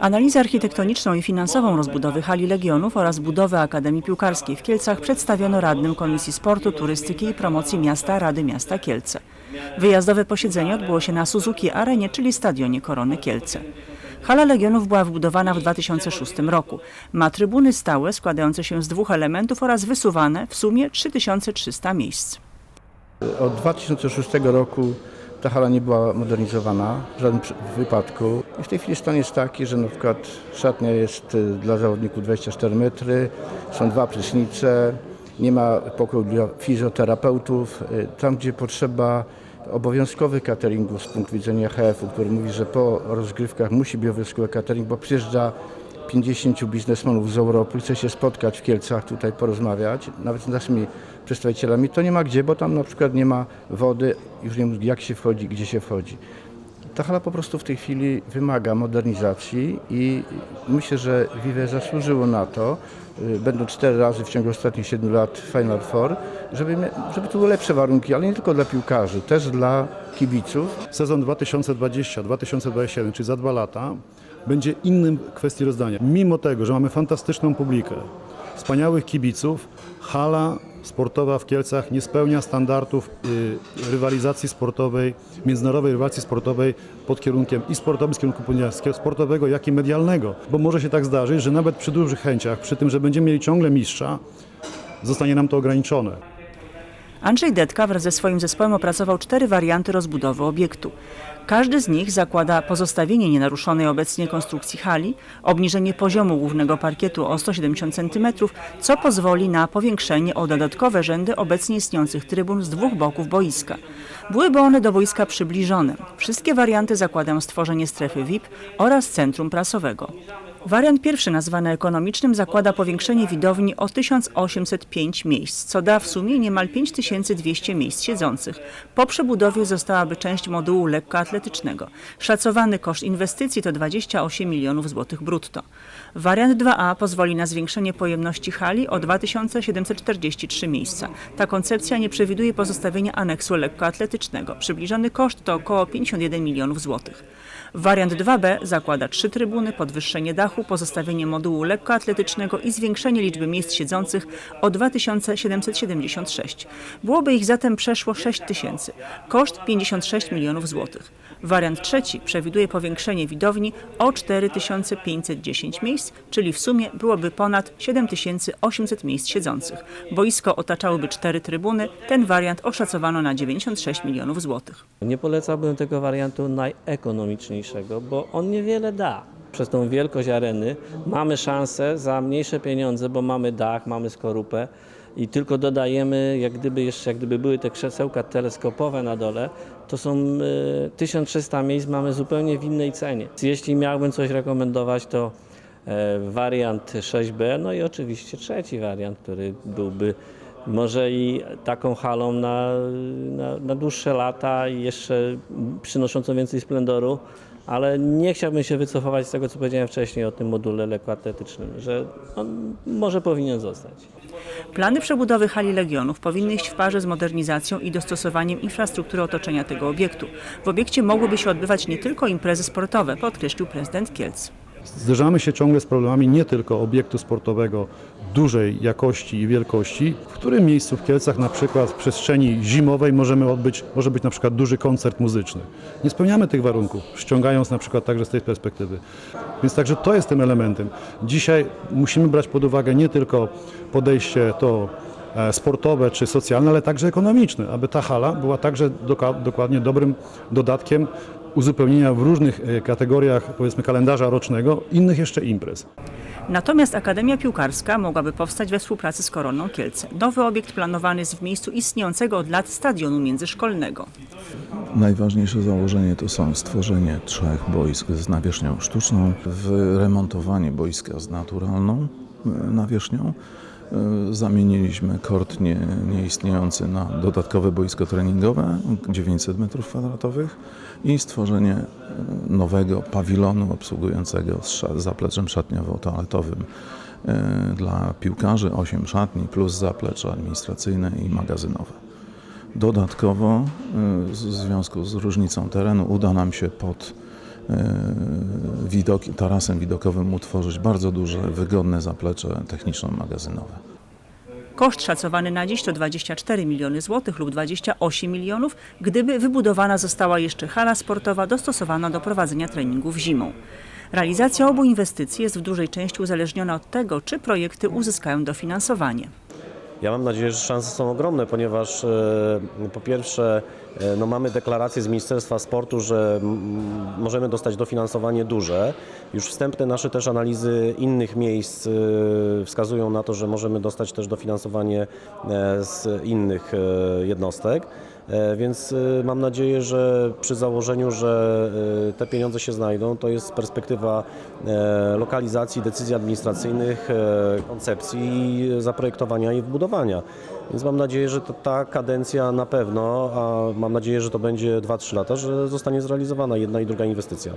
Analizę architektoniczną i finansową rozbudowy hali Legionów oraz budowy Akademii Piłkarskiej w Kielcach przedstawiono radnym Komisji Sportu, Turystyki i Promocji Miasta Rady Miasta Kielce. Wyjazdowe posiedzenie odbyło się na Suzuki Arenie, czyli stadionie Korony Kielce. Hala Legionów była wbudowana w 2006 roku. Ma trybuny stałe składające się z dwóch elementów oraz wysuwane w sumie 3300 miejsc. Od 2006 roku ta hala nie była modernizowana w żadnym wypadku. I w tej chwili stan jest taki, że na przykład szatnia jest y, dla zawodników 24 metry, są dwa prysznice, nie ma pokoju dla fizjoterapeutów. Y, Tam, gdzie potrzeba obowiązkowych cateringów z punktu widzenia HF-u, który mówi, że po rozgrywkach musi być obowiązkowy catering, bo przyjeżdża 50 biznesmenów z Europy, chce się spotkać w Kielcach, tutaj porozmawiać, nawet z naszymi przedstawicielami, to nie ma gdzie, bo tam na przykład nie ma wody, już nie wiem jak się wchodzi, gdzie się wchodzi. Ta hala po prostu w tej chwili wymaga modernizacji i myślę, że Vive zasłużyło na to, y, będą cztery razy w ciągu ostatnich 7 lat Final Four, żeby, żeby to były lepsze warunki, ale nie tylko dla piłkarzy, też dla kibiców. Sezon 2020-2021, czyli za dwa lata, będzie innym kwestii rozdania. Mimo tego, że mamy fantastyczną publikę, wspaniałych kibiców, hala sportowa w Kielcach nie spełnia standardów y, rywalizacji sportowej, międzynarodowej rywalizacji sportowej pod kierunkiem i sportowym, z kierunku sportowego, jak i medialnego. Bo może się tak zdarzyć, że nawet przy dużych chęciach, przy tym, że będziemy mieli ciągle mistrza, zostanie nam to ograniczone. Andrzej Detka wraz ze swoim zespołem opracował cztery warianty rozbudowy obiektu. Każdy z nich zakłada pozostawienie nienaruszonej obecnie konstrukcji hali, obniżenie poziomu głównego parkietu o 170 cm, co pozwoli na powiększenie o dodatkowe rzędy obecnie istniejących trybun z dwóch boków boiska. Byłyby one do boiska przybliżone. Wszystkie warianty zakładają stworzenie strefy VIP oraz centrum prasowego. Wariant pierwszy, nazwany ekonomicznym, zakłada powiększenie widowni o 1805 miejsc, co da w sumie niemal 5200 miejsc siedzących. Po przebudowie zostałaby część modułu lekkoatletycznego. Szacowany koszt inwestycji to 28 milionów złotych brutto. Wariant 2A pozwoli na zwiększenie pojemności hali o 2743 miejsca. Ta koncepcja nie przewiduje pozostawienia aneksu lekkoatletycznego. Przybliżony koszt to około 51 milionów złotych. Wariant 2B zakłada trzy trybuny, podwyższenie dachu, pozostawienie modułu lekkoatletycznego i zwiększenie liczby miejsc siedzących o 2776. Byłoby ich zatem przeszło 6 tysięcy. Koszt 56 milionów złotych. Wariant trzeci przewiduje powiększenie widowni o 4510 miejsc, czyli w sumie byłoby ponad 7800 miejsc siedzących. Boisko otaczałyby cztery trybuny. Ten wariant oszacowano na 96 milionów złotych. Nie polecałbym tego wariantu najekonomiczniejszego, bo on niewiele da. Przez tą wielkość areny mamy szansę za mniejsze pieniądze, bo mamy dach, mamy skorupę i tylko dodajemy, jak gdyby jeszcze, jak gdyby były te krzesełka teleskopowe na dole, to są y, 1300 miejsc mamy zupełnie w innej cenie. Jeśli miałbym coś rekomendować, to e, wariant 6B, no i oczywiście trzeci wariant, który byłby może i taką halą na, na, na dłuższe lata i jeszcze przynoszącą więcej splendoru, ale nie chciałbym się wycofywać z tego, co powiedziałem wcześniej o tym module lekkoatletycznym, że on może powinien zostać. Plany przebudowy hali Legionów powinny iść w parze z modernizacją i dostosowaniem infrastruktury otoczenia tego obiektu. W obiekcie mogłyby się odbywać nie tylko imprezy sportowe, podkreślił prezydent Kielc. Zderzamy się ciągle z problemami nie tylko obiektu sportowego dużej jakości i wielkości, w którym miejscu w Kielcach na przykład w przestrzeni zimowej możemy odbyć, może być na przykład duży koncert muzyczny. Nie spełniamy tych warunków, ściągając na przykład także z tej perspektywy. Więc także to jest tym elementem. Dzisiaj musimy brać pod uwagę nie tylko podejście to e, sportowe czy socjalne, ale także ekonomiczne, aby ta hala była także dokładnie dobrym dodatkiem uzupełnienia w różnych e, kategoriach, powiedzmy, kalendarza rocznego, innych jeszcze imprez. Natomiast Akademia Piłkarska mogłaby powstać we współpracy z Koroną Kielce. Nowy obiekt planowany jest w miejscu istniejącego od lat stadionu międzyszkolnego. Najważniejsze założenie to są stworzenie trzech boisk z nawierzchnią sztuczną, wyremontowanie boiska z naturalną e, nawierzchnią. E, Zamieniliśmy kort nie, nieistniejący na dodatkowe boisko treningowe 900 m2 i stworzenie e, nowego pawilonu obsługującego z zapleczem szatniowo-toaletowym e, dla piłkarzy, 8 szatni plus zaplecze administracyjne i magazynowe. Dodatkowo, w związku z różnicą terenu, uda nam się pod widoki, tarasem widokowym utworzyć bardzo duże, wygodne zaplecze techniczno-magazynowe. Koszt szacowany na dziś to 24 miliony złotych lub 28 milionów, gdyby wybudowana została jeszcze hala sportowa dostosowana do prowadzenia treningów zimą. Realizacja obu inwestycji jest w dużej części uzależniona od tego, czy projekty uzyskają dofinansowanie. Ja mam nadzieję, że szanse są ogromne, ponieważ e, po pierwsze e, no mamy deklarację z Ministerstwa Sportu, że możemy dostać dofinansowanie duże. Już wstępne nasze też analizy innych miejsc e, wskazują na to, że możemy dostać też dofinansowanie e, z innych e, jednostek. E, Więc e, mam nadzieję, że przy założeniu, że e, te pieniądze się znajdą, to jest perspektywa e, lokalizacji, decyzji administracyjnych, e, koncepcji, zaprojektowania i wbudowania. Więc mam nadzieję, że ta kadencja na pewno, a mam nadzieję, że to będzie 2-3 lata, że zostanie zrealizowana jedna i druga inwestycja.